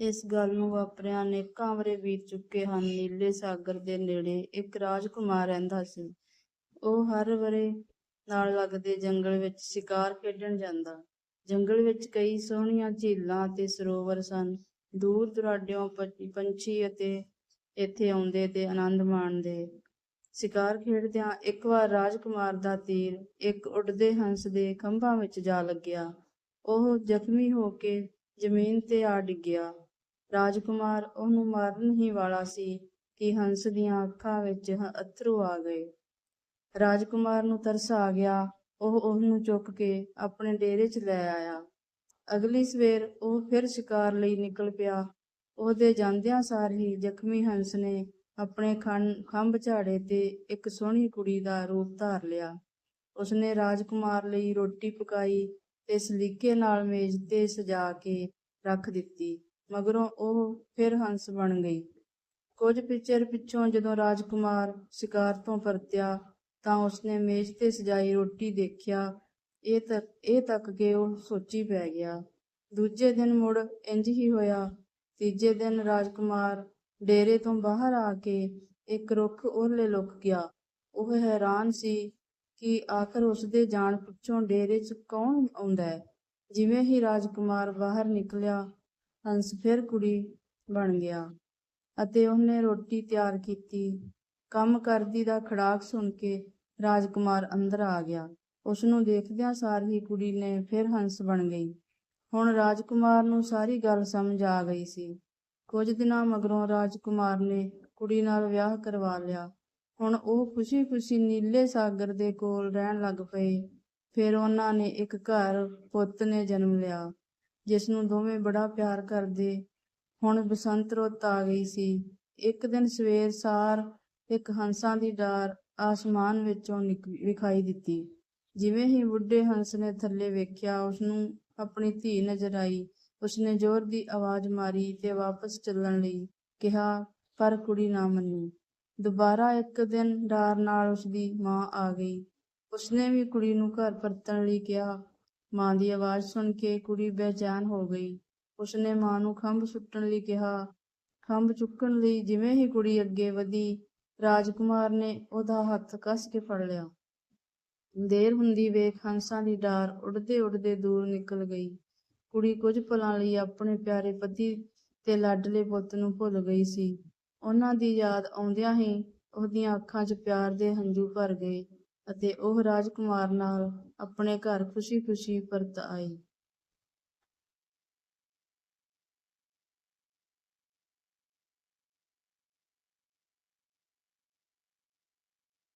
ਇਸ ਗੱਲ ਨੂੰ ਵਾਪਰਿਆਂ ਅਨੇਕਾਂ ਵਰ੍ਹੇ ਬੀਤ ਚੁੱਕੇ ਹਨ। ਨੀਲੇ ਸਾਗਰ ਦੇ ਨੇੜੇ ਇੱਕ ਰਾਜਕੁਮਾਰ ਰਹਿੰਦਾ ਸੀ। ਉਹ ਹਰ ਵਰੇ ਨਾਲ ਲੱਗਦੇ ਜੰਗਲ ਵਿੱਚ ਸ਼ਿਕਾਰ ਖੇਡਣ ਜਾਂਦਾ। ਜੰਗਲ ਵਿੱਚ ਕਈ ਸੋਹਣੀਆਂ ਝੀਲਾਂ ਅਤੇ ਸਰੋਵਰ ਸਨ। ਦੂਰ ਦੁਰਾਡਿਓਂ ਪੰਛੀ ਅਤੇ ਇੱਥੇ ਆਉਂਦੇ ਤੇ ਆਨੰਦ ਮਾਣਦੇ। ਸ਼ਿਕਾਰ ਖੇਡਦਿਆਂ ਇੱਕ ਵਾਰ ਰਾਜਕੁਮਾਰ ਦਾ ਤੀਰ ਇੱਕ ਉੱਡਦੇ ਹੰਸ ਦੇ ਖੰਭਾਂ ਵਿੱਚ ਜਾ ਲੱਗਿਆ। ਉਹ ਜ਼ਖਮੀ ਹੋ ਕੇ ਜ਼ਮੀਨ ਤੇ ਆ ਡਿੱਗਿਆ। ਰਾਜਕੁਮਾਰ ਉਹਨੂੰ ਮਾਰਨ ਹੀ ਵਾਲਾ ਸੀ ਕਿ ਹੰਸ ਦੀਆਂ ਅੱਖਾਂ ਵਿੱਚ ਅਥਰੂ ਆ ਗਏ। ਰਾਜਕੁਮਾਰ ਨੂੰ ਤਰਸ ਆ ਗਿਆ। ਉਹ ਉਹਨੂੰ ਚੁੱਕ ਕੇ ਆਪਣੇ ਡੇਰੇ 'ਚ ਲੈ ਆਇਆ। ਅਗਲੀ ਸਵੇਰ ਉਹ ਫਿਰ ਸ਼ਿਕਾਰ ਲਈ ਨਿਕਲ ਪਿਆ। ਉਹਦੇ ਜਾਂਦਿਆਂ ਸਾਰ ਹੀ ਜ਼ਖਮੀ ਹੰਸ ਨੇ ਆਪਣੇ ਖੰ ਖੰਭ ਝਾੜੇ ਤੇ ਇੱਕ ਸੋਹਣੀ ਕੁੜੀ ਦਾ ਰੂਪ ਧਾਰ ਲਿਆ। ਉਸਨੇ ਰਾਜਕੁਮਾਰ ਲਈ ਰੋਟੀ ਪਕਾਈ ਤੇ ਸਲੀਕੇ ਨਾਲ ਮੇਜ਼ ਤੇ ਸਜਾ ਕੇ ਰੱਖ ਦਿੱਤੀ। ਮਗਰੋਂ ਉਹ ਫਿਰ ਹੰਸ ਬਣ ਗਈ। ਕੁਝ ਪਿਚਰ ਪਿੱਛੋਂ ਜਦੋਂ ਰਾਜਕੁਮਾਰ ਸ਼ਿਕਾਰ ਤੋਂ ਪਰਤਿਆ ਤਾਂ ਉਸਨੇ ਮੇਜ਼ ਤੇ ਸਜਾਈ ਰੋਟੀ ਦੇਖਿਆ। ਇਹ ਤੱਕ ਇਹ ਤੱਕ ਕੇ ਉਹ ਸੋਚੀ ਪੈ ਗਿਆ। ਦੂਜੇ ਦਿਨ ਮੁੜ ਇੰਜ ਹੀ ਹੋਇਆ। ਤੀਜੇ ਦਿਨ ਰਾਜਕੁਮਾਰ ਡੇਰੇ ਤੋਂ ਬਾਹਰ ਆ ਕੇ ਇੱਕ ਰੁੱਖ ਉਹਲੇ ਲੁਕ ਗਿਆ। ਉਹ ਹੈਰਾਨ ਸੀ ਕਿ ਆਖਰ ਉਸਦੇ ਜਾਣ ਪੁੱਛੋਂ ਡੇਰੇ 'ਚ ਕੌਣ ਆਉਂਦਾ ਹੈ? ਜਿਵੇਂ ਹੀ ਰਾਜਕੁਮਾਰ ਬਾਹਰ ਨਿਕਲਿਆ ਹੰਸ ਫਿਰ ਕੁੜੀ ਬਣ ਗਿਆ ਅਤੇ ਉਹਨੇ ਰੋਟੀ ਤਿਆਰ ਕੀਤੀ। ਕੰਮ ਕਰਦੀ ਦਾ ਖੜਾਕ ਸੁਣ ਕੇ ਰਾਜਕੁਮਾਰ ਅੰਦਰ ਆ ਗਿਆ। ਉਸ ਨੂੰ ਦੇਖਦਿਆਂ ਸਾਰ ਹੀ ਕੁੜੀ ਨੇ ਫਿਰ ਹੰਸ ਬਣ ਗਈ। ਹੁਣ ਰਾਜਕੁਮਾਰ ਨੂੰ ਸਾਰੀ ਗੱਲ ਸਮਝ ਆ ਗਈ ਸੀ। ਕੁਝ ਦਿਨਾਂ ਮਗਰੋਂ ਰਾਜਕੁਮਾਰ ਨੇ ਕੁੜੀ ਨਾਲ ਵਿਆਹ ਕਰਵਾ ਲਿਆ। ਹੁਣ ਉਹ ਖੁਸ਼ੀ-ਖੁਸ਼ੀ ਨੀਲੇ ਸਾਗਰ ਦੇ ਕੋਲ ਰਹਿਣ ਲੱਗ ਪਏ ਫਿਰ ਉਹਨਾਂ ਨੇ ਇੱਕ ਘਰ ਪੁੱਤ ਨੇ ਜਨਮ ਲਿਆ। ਜਿਸ ਨੂੰ ਦੋਵੇਂ ਬੜਾ ਪਿਆਰ ਕਰਦੇ। ਹੁਣ ਬਸੰਤ ਰੁੱਤ ਆ ਗਈ ਸੀ। ਇੱਕ ਦਿਨ ਸਵੇਰ ਸਾਰ ਇੱਕ ਹੰਸਾਂ ਦੀ ਡਾਰ ਆਸਮਾਨ ਵਿੱਚੋਂ ਨਿਕ- ਵਿਖਾਈ ਦਿੱਤੀ। ਜਿਵੇਂ ਹੀ ਬੁੱਢੇ ਹੰਸ ਨੇ ਥੱਲੇ ਵੇਖਿਆ ਉਸ ਨੂੰ ਆਪਣੀ ਧੀ ਨਜ਼ਰ ਆਈ। ਉਸਨੇ ਜ਼ੋਰ ਦੀ ਆਵਾਜ਼ ਮਾਰੀ ਤੇ ਵਾਪਸ ਚੱਲਣ ਲਈ ਕਿਹਾ, ਪਰ ਕੁੜੀ ਨਾ ਮੰਨੀ। ਦੁਬਾਰਾ ਇੱਕ ਦਿਨ ਡਾਰ ਨਾਲ ਉਸਦੀ ਮਾਂ ਆ ਗਈ। ਉਸਨੇ ਵੀ ਕੁੜੀ ਨੂੰ ਘਰ ਪਰਤਣ ਲਈ ਕਿਹਾ। ਮਾਂ ਦੀ ਆਵਾਜ਼ ਸੁਣ ਕੇ ਕੁੜੀ ਬੇਚੈਨ ਹੋ ਗਈ। ਉਸਨੇ ਮਾਂ ਨੂੰ ਖੰਭ ਸੁੱਟਣ ਲਈ ਕਿਹਾ। ਖੰਭ ਚੁੱਕਣ ਲਈ ਜਿਵੇਂ ਹੀ ਕੁੜੀ ਅੱਗੇ ਵਧੀ, ਰਾਜਕੁਮਾਰ ਨੇ ਉਹਦਾ ਹੱਥ ਕੱਸ ਕੇ ਫੜ ਲਿਆ। ਦੇਰ ਹੁੰਦੀ ਵੇਖ ਹੰਸਾਂ ਦੀ ਡਾਰ ਉੱਡਦੇ ਉੱਡਦੇ ਦੂਰ ਨਿਕਲ ਗਈ। ਕੁੜੀ ਕੁਝ ਪਲਾਂ ਲਈ ਆਪਣੇ ਪਿਆਰੇ ਪਤੀ ਤੇ ਲਾਡਲੇ ਪੁੱਤ ਨੂੰ ਭੁੱਲ ਗਈ ਸੀ। ਉਹਨਾਂ ਦੀ ਯਾਦ ਆਉਂਦਿਆਂ ਹੀ ਉਹਦੀਆਂ ਅੱਖਾਂ 'ਚ ਪਿਆਰ ਦੇ ਹੰਝੂ ਭਰ ਗਏ। ਅਤੇ ਉਹ ਰਾਜਕੁਮਾਰ ਨਾਲ ਆਪਣੇ ਘਰ ਖੁਸ਼ੀ-ਖੁਸ਼ੀ ਪਰਤ ਆਈ।